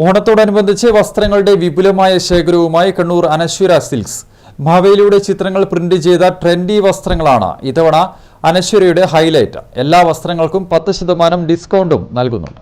ഓണത്തോടനുബന്ധിച്ച് വസ്ത്രങ്ങളുടെ വിപുലമായ ശേഖരവുമായി കണ്ണൂർ അനശ്വര സിൽക്സ്. ഭാവയിലൂടെ ചിത്രങ്ങൾ പ്രിന്റ് ചെയ്ത ട്രെൻഡി വസ്ത്രങ്ങളാണ് ഇത്തവണ അനശ്വരയുടെ ഹൈലൈറ്റ്. എല്ലാ വസ്ത്രങ്ങൾക്കും പത്ത് ശതമാനം ഡിസ്കൗണ്ടും നൽകുന്നുണ്ട്.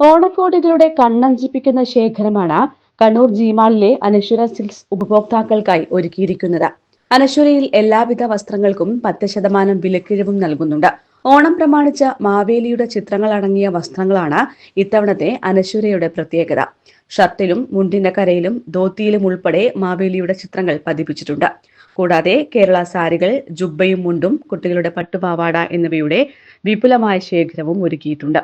ഓണക്കോടികളുടെ കണ്ണഞ്ചിപ്പിക്കുന്ന ശേഖരമാണ് കണ്ണൂർ ജിമാളിലെ അനശ്വര സിൽക്സ് ഉപഭോക്താക്കൾക്കായി ഒരുക്കിയിരിക്കുന്നത്. അനശ്വരയിൽ എല്ലാവിധ വസ്ത്രങ്ങൾക്കും പത്ത് ശതമാനം വിലക്കിഴിവും നൽകുന്നുണ്ട്. ഓണം പ്രമാണിച്ച മാവേലിയുടെ ചിത്രങ്ങൾ അടങ്ങിയ വസ്ത്രങ്ങളാണ് ഇത്തവണത്തെ അനശ്വരയുടെ പ്രത്യേകത. ഷർട്ടിലും മുണ്ടിന്റെ കരയിലും ധോത്തിയിലും ഉൾപ്പെടെ മാവേലിയുടെ ചിത്രങ്ങൾ പതിപ്പിച്ചിട്ടുണ്ട്. കൂടാതെ കേരള സാരികൾ ജുബ്ബയും മുണ്ടും കുട്ടികളുടെ പട്ടുപാവാട എന്നിവയുടെ വിപുലമായ ശേഖരവും ഒരുക്കിയിട്ടുണ്ട്.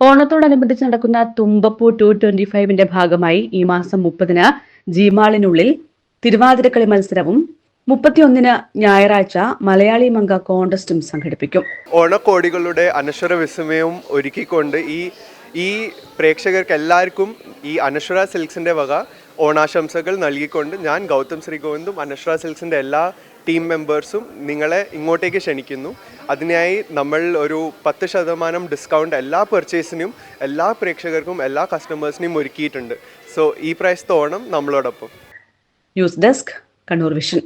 ഓണത്തോടനുബന്ധിച്ച് നടക്കുന്ന തുമ്പപ്പൂ ടു ട്വന്റി ഫൈവിന്റെ ഭാഗമായി ഈ മാസം മുപ്പതിന് ജിമാളിനുള്ളിൽ തിരുവാതിരക്കളി മത്സരവും മുപ്പത്തിയൊന്നിന് ഞായറാഴ്ച മലയാളി മംഗ കോണ്ടസ്റ്റും സംഘടിപ്പിക്കും. ഓണക്കോടികളുടെ അനശ്വര വിസ്മയവും ഒരുക്കിക്കൊണ്ട് ഈ ഈ പ്രേക്ഷകർക്ക് എല്ലാവർക്കും ഈ അനശ്വര സിൽക്സിന്റെ വക ഓണാശംസകൾ നൽകിക്കൊണ്ട് ഞാൻ ഗൗതം ശ്രീകോവിന്ദും അനശ്വര സിൽക്സിന്റെ എല്ലാ ടീം മെമ്പേഴ്സും നിങ്ങളെ ഇങ്ങോട്ടേക്ക് ക്ഷണിക്കുന്നു. അതിനായി നമ്മൾ ഒരു പത്ത് ശതമാനം ഡിസ്കൗണ്ട് എല്ലാ പെർച്ചേസിനും എല്ലാ പ്രേക്ഷകർക്കും എല്ലാ കസ്റ്റമേഴ്സിനെയും ഒരുക്കിയിട്ടുണ്ട്. സോ ഈ പ്രൈസ് തോണം നമ്മളോടൊപ്പം. News desk Kannur vision